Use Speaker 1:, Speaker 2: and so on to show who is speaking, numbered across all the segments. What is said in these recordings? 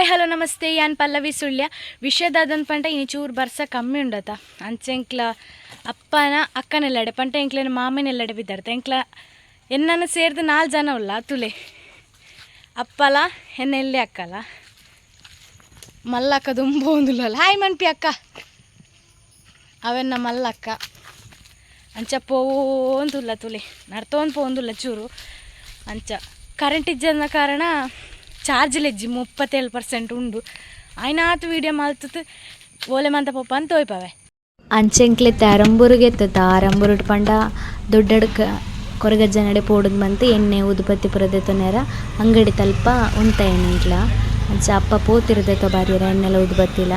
Speaker 1: Hi hello, ನಮಸ್ತೆ. ಯಾನ್ ಪಲ್ಲವಿ ಸುಳ್ಯ. ವಿಷಯದಾದನ್ ಪಂಟ ಇನಿ ಚೂರು ಬರ್ಸ ಕಮ್ಮಿ ಉಂಡತ. ಅಂಚೆಂಕ್ಲ ಅಪ್ಪನ ಅಕ್ಕನೆಲ್ಲಡೆ, ಪಂಟ ಎಂಕ್ಲೆನ ಮಾಮಿನೆಲ್ಲಡೆ ಬಿದ್ದಾಡ್ತ ಎಂಕ್ಲ ಎನ್ನನ್ನು ಸೇರಿದ ನಾಲ್ಕು ಜನ ಉಲ್ಲ, ತುಲೆ. ಅಪ್ಪಲ, ಎನ್ನೆಲ್ಲೆ ಅಕ್ಕಲ? ಮಲ್ಲಕ್ಕ ದುಂಬ ಒಂದುಲ್ಲ ಹಾಯ್, ಮನ್ಪಿ ಅಕ್ಕ. ಅವೆನ್ನ ಮಲ್ಲಕ್ಕ. ಅಂಚ ಪೋಂದುಲ್ಲ ತುಲೆ. ನರ್ತೋನ್ ಪೋಂದುಲ್ಲ ಚೂರು. ಅಂಚ ಕರೆಂಟ್ ಇಜ್ಜನ ಕಾರಣ ಚಾರ್ಜ್ ಲೆಜ್ಜಿ ಮುಪ್ಪತ್ತೇಳು ಪರ್ಸೆಂಟ್ ಉಂಡು ಆಯ್ನಾತು ವೀಡಿಯೋ ಮಲ್ತತ್ ಓಲೆ ಮಂತ ಪಪ್ಪ ಅಂತ ಹೋಯ್ಪವೆ
Speaker 2: ಅಂಚೆಂಕ್ಲೆ ತಾರಂಬೂರಿಗೆ ಎತ್ತದ ಪಂಡ ದೊಡ್ಡಡ್ಕ ಕೊರಗಜ್ಜ ನಡೆ ಪೋಡದ್ ಮಂತ್ ಎಣ್ಣೆ ಉದುಪತ್ತಿ ಪುರದೆ ನೇರ ಅಂಗಡಿ ತಲ್ಪ ಉಂತ ಎಣ್ಣೆಂಕ್ಲ ಅಂಚ ಅಪ್ಪ ಪೋತಿರದೆತ ಬಾರಿಯರ ಎಣ್ಣೆಲ್ಲ ಉದುಪತ್ತಿಲ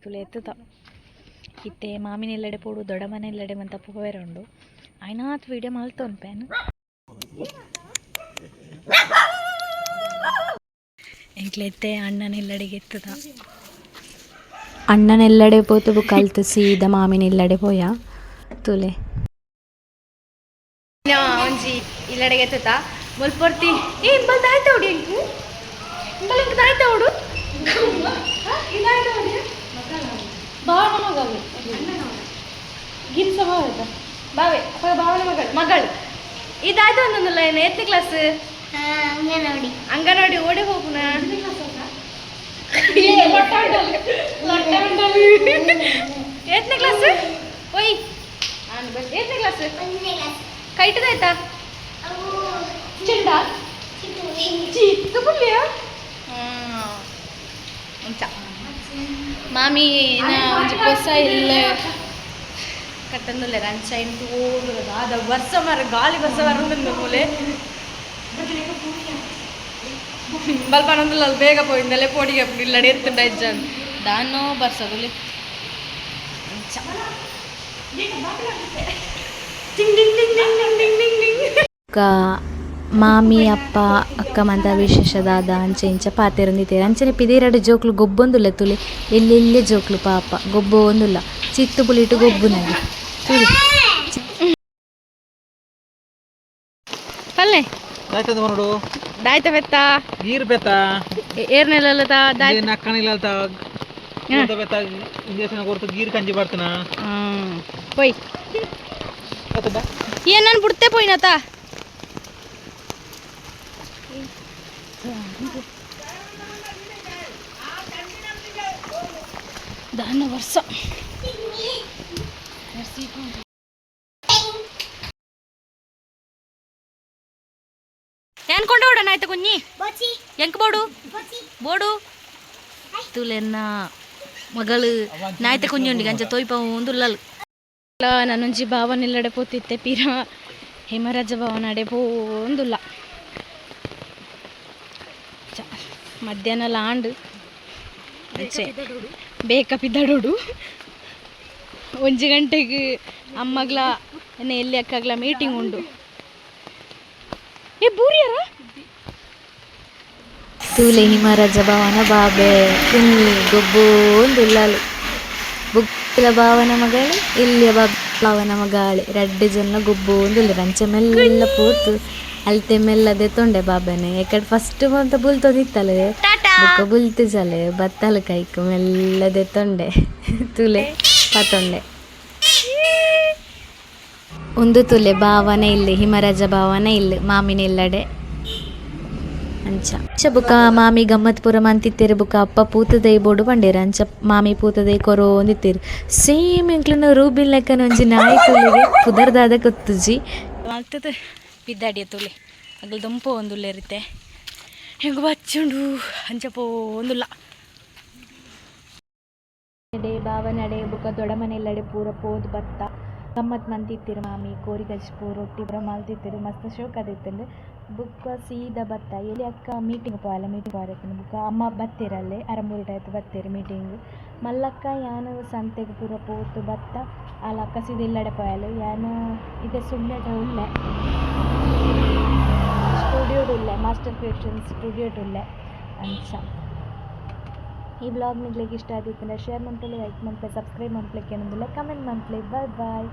Speaker 1: ತುಲೆ ಎತ್ತುತ್ತ ಇತ್ತೆ ಮಾಮಿನೆಲ್ಲಡೆ ಪೋಡು ದೊಡ್ಡ ಮನೆಲ್ಲಡೆ ಮಂತ ಪೋವೆರ ಉಂಡು ಆಯ್ನಾತ್ ವೀಡಿಯೋ ಮಾಲ್ತೋನ್ ಪ್ಯಾನ್ ಎಂಕ್ಲೆತ್ತೆ ಅಣ್ಣನೆಲ್ಲಡೆಗೆ ಎತ್ತದ
Speaker 2: ಅಣ್ಣನೆಲ್ಲಡೆ ಪೋತು ಬುಕ್ ಕಲ್ತು ಸೀದ ಮಾಮಿನೆಲ್ಲಡೆ ಪೋಯ. ತುಲೆ.
Speaker 1: ಒಂಜಿ ಇಲ್ಲಡೆಗೆ ಎತ್ತುತ್ತ. ಮುಲ್ಪೊರ್ತಿ ಏ ಇಂಬಲ್ ದಾಯ್ತ ಹೊಡಿ ಎಂಕು ಇಂಬಲ್ ಇಂಕ ದಾಯ್ತ ಹೊಡು ಭಾವನ ಮಗಳು. ಗಿರಿ ಭಾವ ಬಾವೆ ಭಾವನ ಮಗಳು. ಮಗಳು. ಇದಾಯ್ತು ಒಂದೊಂದಲ್ಲ ಏನು ಎತ್ತನೇ ಕ್ಲಾಸ್ ಅಂಗನವಾಡಿ ಓಡಿ ಹೋಗುನ ಎತ್ತನೇ ಕ್ಲಾಸ್ ಒಯ್ ಎತ್ತನೇ ಕ್ಲಾಸ್ ಕೈಟದಾಯ್ತಾ ಚೆಂಡ ಚಿತ್ತು ಪುಲ್ಯ ಅಂಚ ಮಾಮಿ ಇನ್ನ ಒಂಜಿ ಹೊಸ ಇಲ್ಲ ಕಟ್ಟಂದುಲ್ಲೆ ರಂಚ ಇಂಟು ಓಡುದು ಆದ ವರ್ಷ ಮರ ಗಾಳಿ ವರ್ಷ ಬರುಂದು ಮೂಲೆ ಬಲ್ಪನೊಂದುಲ್ಲ ಅಲ್ಲಿ ಬೇಗ పోయిందలే పొడిగా ఇల్లడి ఎత్తుండ ఇచ్చాను దాన్నో బర్సదులే
Speaker 2: ಕ ಮಾಮಿ ಅಪ್ಪ ಅಕ್ಕ ಮಂತ ವಿಶೇಷದಾದ ಅಂಚೆ ಇಂಚ ಪಾತೆರೊಂದಿತ್ತೇವೆ ಅಂಚನೆ ಪಿದೇರಡು ಜೋಕ್ಲು ಗೊಬ್ಬೊಂದುಲ್ಲ ತುಲೆ ಎಲ್ಲೆಲ್ಲೇ ಜೋಕ್ಲು ಪಾಪ ಗೊಬ್ಬ ಒಂದುಲ್ಲ ಚಿತ್ತು ಪುಲಿಟು ಗೊಬ್ಬು ನಗೆ ತುಳಿ
Speaker 1: ಪಲ್ಲೆ
Speaker 3: ದಾಯ್ತದ ಮನೋಡು
Speaker 1: ದಾಯ್ತ ಬೆತ್ತ.
Speaker 3: ಗೀರ್ ಬೆತ್ತ.
Speaker 1: ಏರ್ನೆಲ್ಲ ದಾಯ್
Speaker 3: ನಕ್ಕನಿಲ್ಲ ಬೆತ್ತ ಇಂಜೆಕ್ಷನ್ ಕೊಡ್ತು ಗೀರ್ ಕಂಜಿ ಬರ್ತನ
Speaker 1: ಪೊಯ್. ಏನ್ ನಾನು ಬಿಡ್ತೆ ಪೋಯ್ನತ ದಾನ ವರ್ಷ. నేను కొండోడనా అయితే కొన్ని ಎಂಕ್ ಬೋಡು? ಬೋಡು. ತುಲೆನ್ನ ಮಗಳು. ನಾಯ್ತ ಕುಂಜಿ ಗಂಜ ತೋಯ್ಪಂದು ದುಲ್ಲಲ್ ನನ್ನೊಂಜಿ ಭಾವ ನಿಲ್ಲಡೆ ಪೋತಿತ್ತೆ ಪೀರ ಹೇಮರಾಜ ಭಾವ ನಡೆ ಪೋಂದುಲ್ಲ ಮಧ್ಯಾಹ್ನ ಲಾಂಡ್. ಬೇಕ ಪಿದ್ದಾಡೋಡು. ಒಂಜಿ ಗಂಟೆಗೆ ಅಮ್ಮಗ್ಲ ಎಲ್ಲಿ ಅಕ್ಕಗ್ಲ ಮೀಟಿಂಗ್ ಉಂಡು. ಏ ಹಿಮ
Speaker 2: ತೂಲೆ ಹಿಮರಾಜ ಭವನ ಬಾಬೆ ಕುഞ്ഞി ಗೊಬ್ಬು ಒಂದುಲ್ಲಲು. ಬುಕ್ಕಿಲ ಭಾವನ ಮಗಳು ಇಲ್ಲಿಯ ಭಾವನ ಮಗಾಳೆ. ರೆಡ್ ಜನ ಗೊಬ್ಬು ಒಂದುಲ್ಲ ರಂಚ ಮೆಲ್ಲ ಪೋತು. ಅಲ್ತೆ ಮೆಲ್ಲದೆ ತೊಂಡೆ ಬಾಬನೆ. ಯಾಕಡೆ ಫಸ್ಟ್ ಅಂತ ಬುಲ್ತೊಂದಿತ್ತಲೆ ಬುಕ್ಕ ಬುಲ್ತಿಸಲೆ ಬತ್ತಲ ಕೈಕು ಮೆಲ್ಲದೆ ತೊಂಡೆ. ತುಲೆ ಪತೊಂಡೆ. ಒಂದು ತುಲೆ ಭಾವನೆ ಇಲ್ಲಿ ಹಿಮರಾಜ ಭಾವನೆ ಇಲ್ಲಿ ಮಾಮಿನ ಇಲ್ಲಡೆ ಅಂಚ. ಅಂಚ ಬುಕ ಮಾಮಿ ಗಮ್ಮತ್ ಪೂರ ಬುಕ ಅಪ್ಪ ಪೂತದೈ ಬೋಡು ಬಂಡೇರ. ಅಂಚ ಮಾಮಿ ಪೂತದೈ ಕೊರೋ ಅಂದಿತ್ತಿರು ಸೇಮ್ ಇಂಕ್ಲನ ರೂಬಿನ್ ಲೆಕ್ಕನ ಒಂಜಿ ನಾಯಿ ತುಲಿಗೆ ಪುದರ್ದಾದ ಕುತ್ತುಜಿ
Speaker 1: ಆಗ್ತದೆ ಬಿದ್ದಾಡಿಯ ತುಲೆ. ಅದ್ರ ದಂಪ ಒಂದುಲ್ಲ ಇರುತ್ತೆ ಹೆಂಗ ಬಚ್ಚುಂಡು. ಅಂಚ ಒಂದುಲ್ಲ
Speaker 2: ನಡೆ ಭಾವನಡೆ ಬುಕ ದೊಡ ಮನೆಯಲ್ಲಡೆ ಪೂರ ಪೋದು ಬತ್ತ. ಗಮ್ಮತ್ ಮಂತಿತ್ತಿರು ಮಾಮಿ ಕೋರಿ ಗಜ್ಪು ರೊಟ್ಟಿ ಪೂರ ಮಲ್ತಿತ್ತಿರು ಮಸ್ತ್ ಶೋಕದಿತ್ತಂಡು ಬುಕ್ಕ ಸೀದಾ ಬತ್ತ ಎಲ್ಲಿ ಅಕ್ಕ ಮೀಟಿಂಗ್ ಪೋಯಲ್ಲ ಮೀಟಿಂಗ್ ಪಾರತ್ತಿನ ಬುಕ್ಕ. ಅಮ್ಮ ಬತ್ತೇರಲ್ಲೇ, ಅರಮೂರು ಟೈಪ್ ಬತ್ತಿರು ಮೀಟಿಂಗ್ ಮಲ್ಲಕ್ಕ ಯಾನು ಸಂತೆಗೆ ಪೂರ ಪೋತು ಬತ್ತ, ಅಲ್ಲ ಅಕ್ಕ ಸೀದ ಇಲ್ಲಡೆ ಪೋಯಲು ಯಾನು ಇದೆ ಸುಳ್ಳೆಟ ಉಳ್ಳೆ ಸ್ಟುಡಿಯೋಡುಲ್ಲೆ ಮಾಸ್ಟರ್ ಕ್ರಿಯೇಷನ್ ಸ್ಟುಡಿಯೋಡುಲ್ಲೆ ಅಂಚ. ಈ ಬ್ಲಾಗ್ ನಿಗ್ಲಿಕ್ಕೆ ಇಷ್ಟ ಆದಿತ್ತು ಶೇರ್ ಮಾಡ್ಕೊಳ್ಳಿ ಲೈಕ್ ಮಾಡ್ಕೊಳ್ಳಿ ಸಬ್ಸ್ಕ್ರೈಬ್ ಮಾಡ್ಲಿಕ್ಕೆ ಏನೊಂದಿಲ್ಲ ಕಮೆಂಟ್ ಮಂತ್ಲಿ ಬಾಯ್ ಬಾಯ್